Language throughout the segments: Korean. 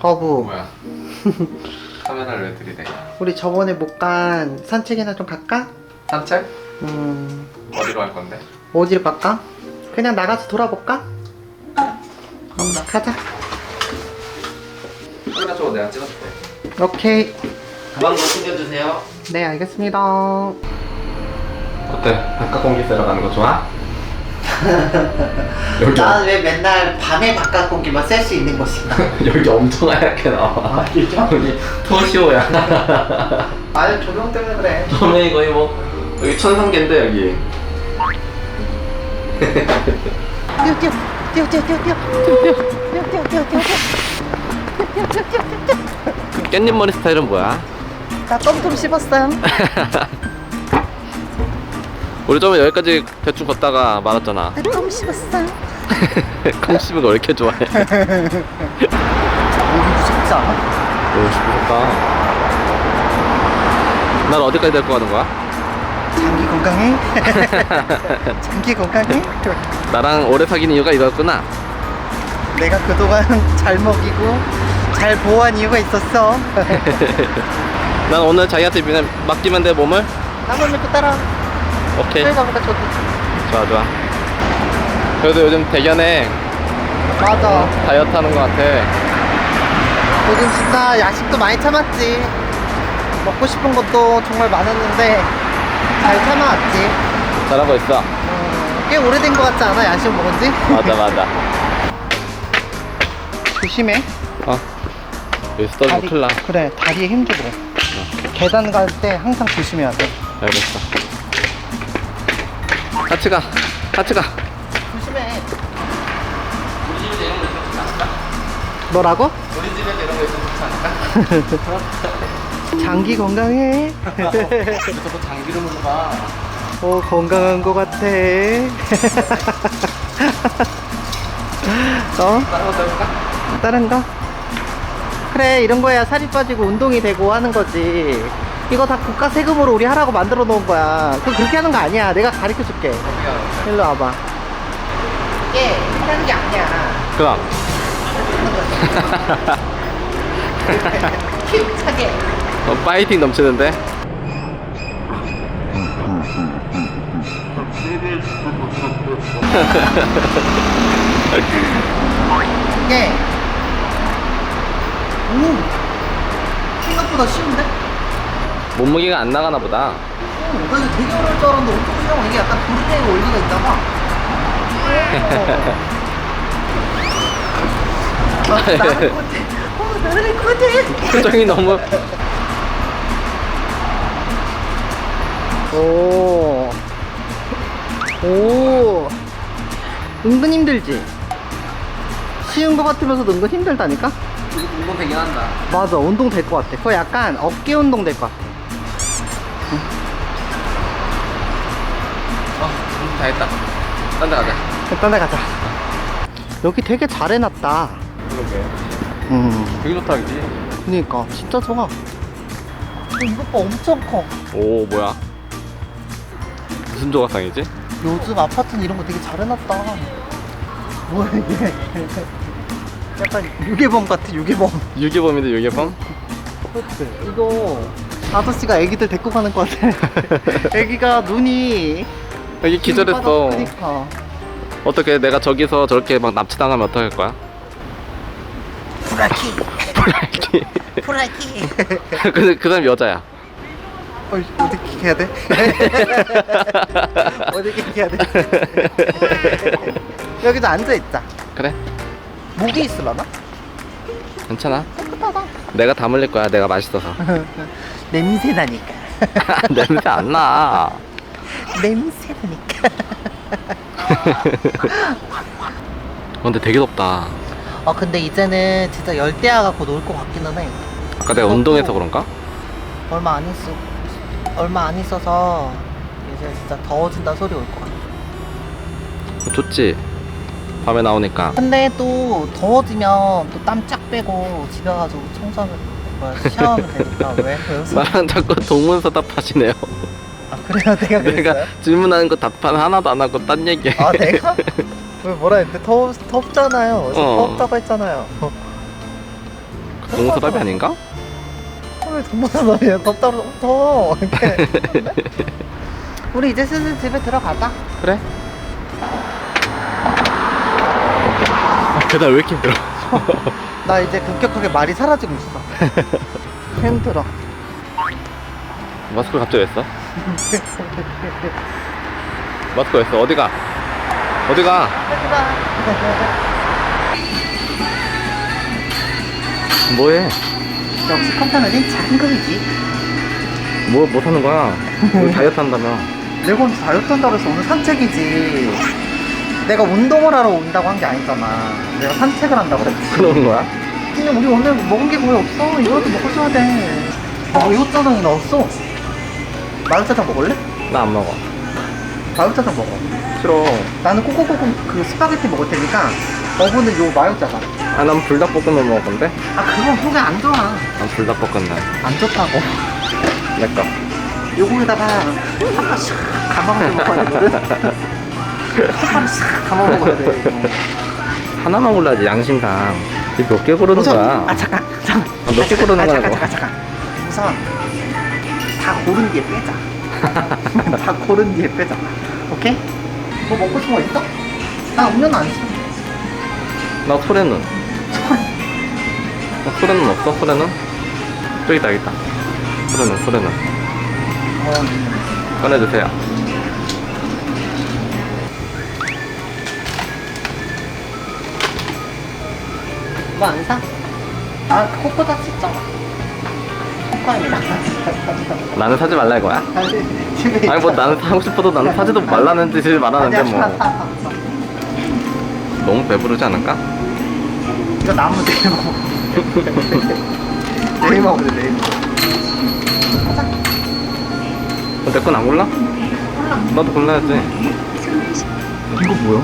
거부. 뭐야? 카메라를 왜 들이대? 우리 저번에 못 간 산책이나 좀 갈까? 산책? 음, 어디로 갈 건데? 어디로 갈까? 그냥 나가서 돌아볼까? 음, 가자. 카메라 저거 내가 찍어줄게. 오케이. 가방 좀 챙겨주세요. 네, 알겠습니다. 어때? 바깥 공기 쐬러 가는 거 좋아? 여기 난왜 맨날 밤에 바깥 공기만 쐴 수 있는 것인가? 여기 엄청 하얗게 나와. 아, 진짜? 여기 토시오야. 아니, 조명 때문에 그래. 조명이 거의 뭐 여기 천상계인데 여기. 뛰어, 뛰어, 뛰어, 뛰어, 뛰어, 뛰어, 뛰어, 뛰어, 뛰어, 뛰어, 뛰어, 뛰어. 깻잎 머리 스타일은 뭐야? 나 껌좀 씹었어요. 우리 저번에 여기까지 대충 걷다가 말았잖아. 나껌 씹었어. 콩 씹은 거왜 이렇게 좋아해? 목이 무섭지 않아? 오, 무섭다. 난 어디까지 데리고 가는 거야? 장기 건강해? 장기 건강해? 나랑 오래 사귄 이유가 이거였구나. 내가 그동안 잘 먹이고 잘 보호한 이유가 있었어. 난 오늘 자기한테 그냥 맡기면 돼 몸을. 한번 믿고 따라. 오케이. 저희 가보니까 저도. 좋아 좋아. 그래도 요즘 대견해 맞아. 다이어트 하는 거 같아. 요즘 진짜 야식도 많이 참았지. 먹고 싶은 것도 정말 많았는데 잘 참아왔지. 잘하고 있어. 음, 꽤 오래된 것 같지 않아? 야식 먹은 지? 맞아 맞아. 조심해. 어. 여기서 떨어지면 큰일 나. 그래, 다리에 힘주고. 계단 갈 때 항상 조심해야 돼. 알겠어. 같이 가. 같이 가. 조심해. 뭐라고? 우리 집에도 이런 거 있으면 좋지 않을까? 장기 건강해. 저거 장기로 물어봐. 어, 건강한 것 같아. 어? 다른 거 해볼까? 다른 거? 그래, 이런 거야 살이 빠지고 운동이 되고 하는 거지. 이거 다 국가 세금으로 우리 하라고 만들어 놓은 거야. 그거 그렇게 하는 거 아니야. 내가 가르쳐 줄게. 일로 와봐. 이게 하는 게 아니야. 그럼. 힘차게. 어, 파이팅 넘치는데? 이게 오 생각보다 쉬운데? 몸무게가 안 나가나 보다. 어, 나 이거 되게 어려울 줄 알았는데 엄청 쉬워 이게 약간 도리의 원리가 봐 어, 나를 못해 어 나를 못해 표정이 너무. 오. 오. 은근 힘들지? 쉬운 거 같으면서도 은근 힘들다니까? 운동 되긴 한다. 맞아, 운동 될 것 같아. 그거 약간 어깨 운동 될 것 같아. 다 했다. 딴 데 가자. 일단 내 가자. 여기 되게 잘 해놨다. 그러게. 음. 되게 좋다, 그지? 그니까, 진짜 좋아. 어, 이것 봐, 엄청 커. 오, 뭐야? 무슨 조각상이지? 요즘 아파트는 이런 거 되게 잘 해놨다. 뭐야, 이게. 약간 유괴범 같아, 유괴범. 유기범인데 유기범? 그치? 이거 아저씨가 애기들 데리고 가는 것 같아. 애기가 눈이 여기 기절했어. 그니까. 어떻게 내가 저기서 저렇게 막 납치당하면 어떡할 거야? 브라키, 브라이키. 브라키. 그, 그 사람 여자야. 어이, 어디 해야 돼? 어디 해야 돼? 여기도 앉아 있자. 그래? 목이 있으려나? 괜찮아. 내가 다 물릴 거야. 내가 맛있어서. 냄새 나니까. 냄새 안 나. 냄새 나니까. 근데 되게 덥다. 어 근데 이제는 진짜 열대야 갖고 놀 것 같기는 해. 아까 내가 운동해서 그런가? 얼마 안 있어. 얼마 안 있어서 이제 진짜 더워진다 소리 올 것 같아. 좋지. 밤에 나오니까. 근데 또 더워지면 또 땀 쫙 빼고 집에 가지고 청소하면 뭐야 샤워하면 되니까 왜? 왜 웃어? 자꾸 동문서답하시네요. 아 그래요? 내가 그랬어요? 내가 질문하는 거 답변 하나도 안 하고 딴 얘기해. 아 내가? 왜 뭐라 했는데 더 덥잖아요. 어제 어. 덥다고 했잖아요. 동서답이 아닌가? 왜 동문서답이야? 덥다고 더 이렇게. 우리 이제 슬슬 집에 들어가자. 그래. 아, 배달 왜 이렇게 힘들어? 나 이제 급격하게 말이 사라지고 있어. 힘들어. 마스크를 갑자기 왜 써? 왜 써? 어디가? 어디가? 뭐해? 역시 컴퓨터는 작은 금이지. 뭐, 뭐 사는 거야? 우리 다이어트 한다며. 내가 오늘 다이어트 한다고 해서 오늘 산책이지. 내가 운동을 하러 온다고 한 게 아니잖아. 내가 산책을 한다고 그랬지. 그러는 거야? 근데 우리 오늘 먹은 게 거의 없어. 이거라도 먹어줘야 돼. 어, 이것짜장이 나왔어. 마요짜장 먹을래? 나 안 먹어. 마요짜장 먹어. 싫어. 나는 꼬꼬꼬꼬 그 스파게티 먹을 테니까 어부는 요 마요짜장. 아, 난 불닭볶음면 먹을 건데? 아 그건 속에 안 좋아. 난 불닭볶음면. 안 좋다고. 내 거. 요거에다가 한 번씩 감아가지고 먹어야 되거든. 한 번씩 감아 먹어야 돼. 하나만 골라야지, 양심상. 이게 몇개 고르는 우선 거야? 아 잠깐 잠깐. 아, 몇개 고르는 아, 거라고. 잠깐 잠깐 잠깐. 우선 다 고른 뒤에 빼자. 다 고른 뒤에 빼자. 오케이? 뭐 먹고 싶은 거 있어? 나 음료는 안 써. 나 소래는? 어, 소래는 없어? 소래는? 저기 있다, 여기 있다. 소래는, 소래는. 어, 꺼내주세요. 뭐안 사? 아 코코다 진짜. 코코입니다. 나는 사지 말라 이거야? 집에 아니 뭐 있잖아. 나는 사고 싶어도 나는 사지도 말라는 뜻이 말하는데 아니야, 뭐 사. 너무 배부르지 않을까? 이거 나무 내일 먹어. 내일 먹어, 내일 먹어. 내건 안 골라? 나도 골라야지 이거 뭐야?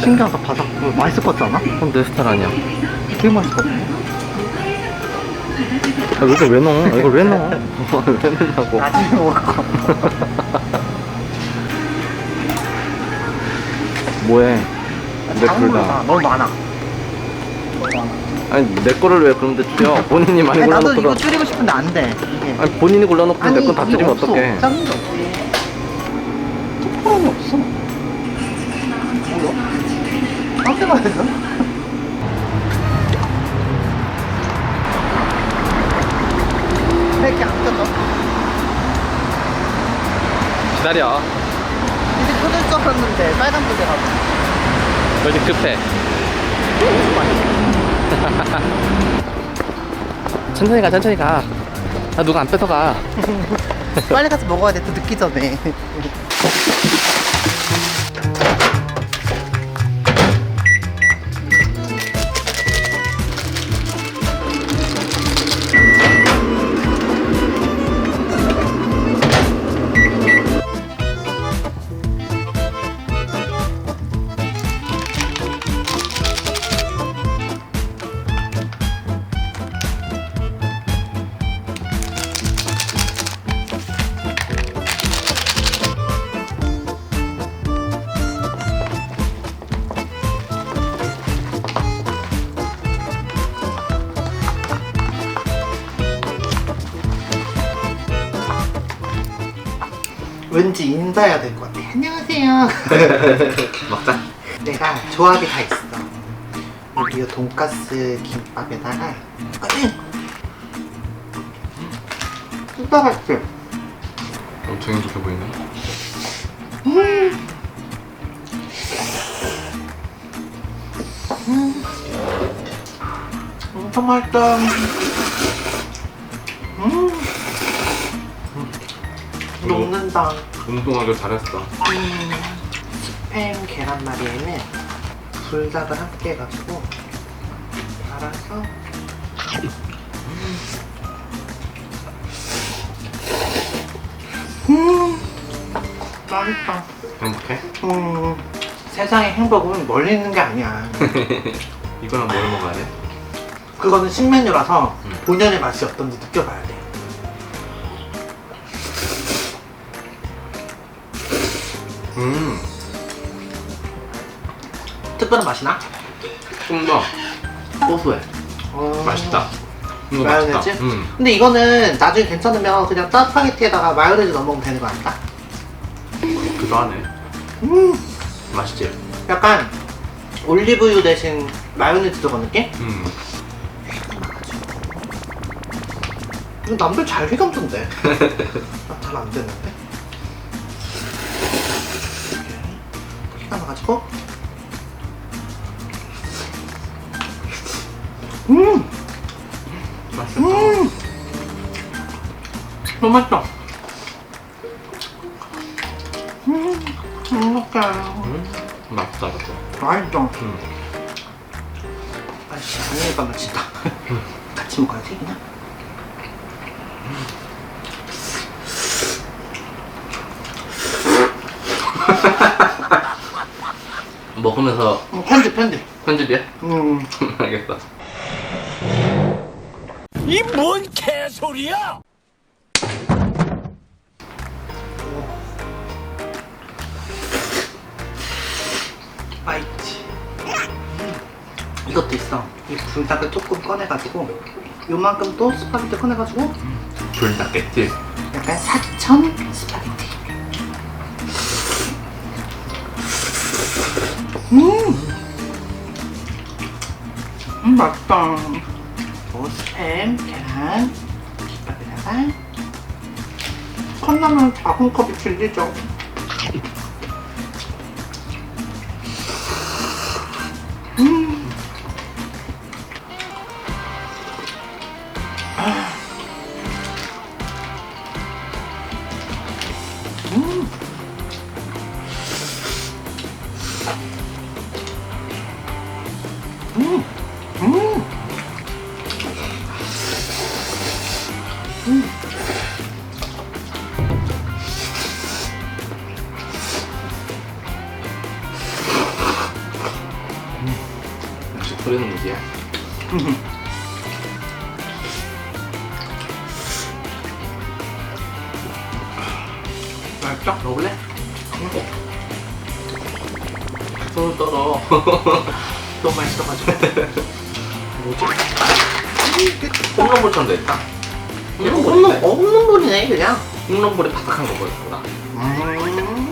신기하다, 바삭. 뭐, 맛있을 것 같지 않아? 그럼 내 스타일 아니야 되게 맛있을 것 같아. 아, 이걸 왜 넣어? 이걸 왜 넣어? 왜 넣냐고 나중에 거. 뭐해 내 작은 걸로 둘 사. 다 너무 많아. 아니 내 거를 왜 그런데 줄여 본인이 많이 아니, 나도 골라놓고 이거 줄이고 싶은데 안 돼. 이게. 아니 본인이 골라놓고 내 건다 이거 줄이면 없어. 어떡해 작은 게 없지. 초코랑이 없어. 뭐야? 딴데 가야 되나? 왜 이렇게 안 켜져? 기다려 이제 켜질 줄 알았는데 빨간 불이 가고. 너 이제 급해 천천히 가 천천히 가 아, 누가 안 뺏어가 빨리 가서 먹어야 돼. 또 늦기 전에. 왠지 인사해야 될 것 같아. 안녕하세요. 먹자 내가 조합이 다 있어. 여기 돈가스 김밥에다가 맛있지? 엄청 행복해 보이네 엄청 맛있다. 음. 녹는다. 운동하길 잘했어 스팸 계란말이에는 불닭을 함께 해가지고 갈아서 음 맛있다 행복해? 음 세상의 행복은 멀리 있는 게 아니야 이거랑 뭘 먹어야 돼? 그거는 신메뉴라서 음. 본연의 맛이 어떤지 느껴봐야 돼 음, 특별한 맛이 나? 좀 더 고소해. 어. 맛있다. 이거 마요네즈? 맛있다. 음. 근데 이거는 나중에 괜찮으면 그냥 짜파게티에다가 마요네즈 넣어 먹으면 되는 거 아닐까? 그거 하네. 음. 맛있지? 약간 올리브유 대신 마요네즈 들어간 느낌? 음. 이거 남들 잘 휘감던데. 잘안 됐는데. 휘감아가지고. 음! 맛있다. 음! 너무 맛있다. 음! 행복해요. 음. 맛있다, 이거. 맛있어. 음. 아이씨, 안녕히가 맛있다. 같이 먹어야지, 그냥. 먹으면서 음, 편집, 편집. 편집이야? 음. 알겠어. 이 뭔 개소리야! 맛있지. 이것도 있어. 이 불닭을 조금 꺼내가지고 요만큼 또 스파게티 꺼내가지고 불닭 겠지? 약간 사천 스파게티. 음, 음 맛있다. 뭐 스팸, 계란, 김밥에다가 컵라면 작은 컵이 질리죠. 음. 역시 소리는 무지야. 맛있어? 먹을래? 손 떨어. 너무 맛있어가지고. 뭐지? 홈런 볼처럼 됐다. 홈런, 어, 홈런볼이네, 그냥. 홈런볼이 바삭한 거 보였구나. 음.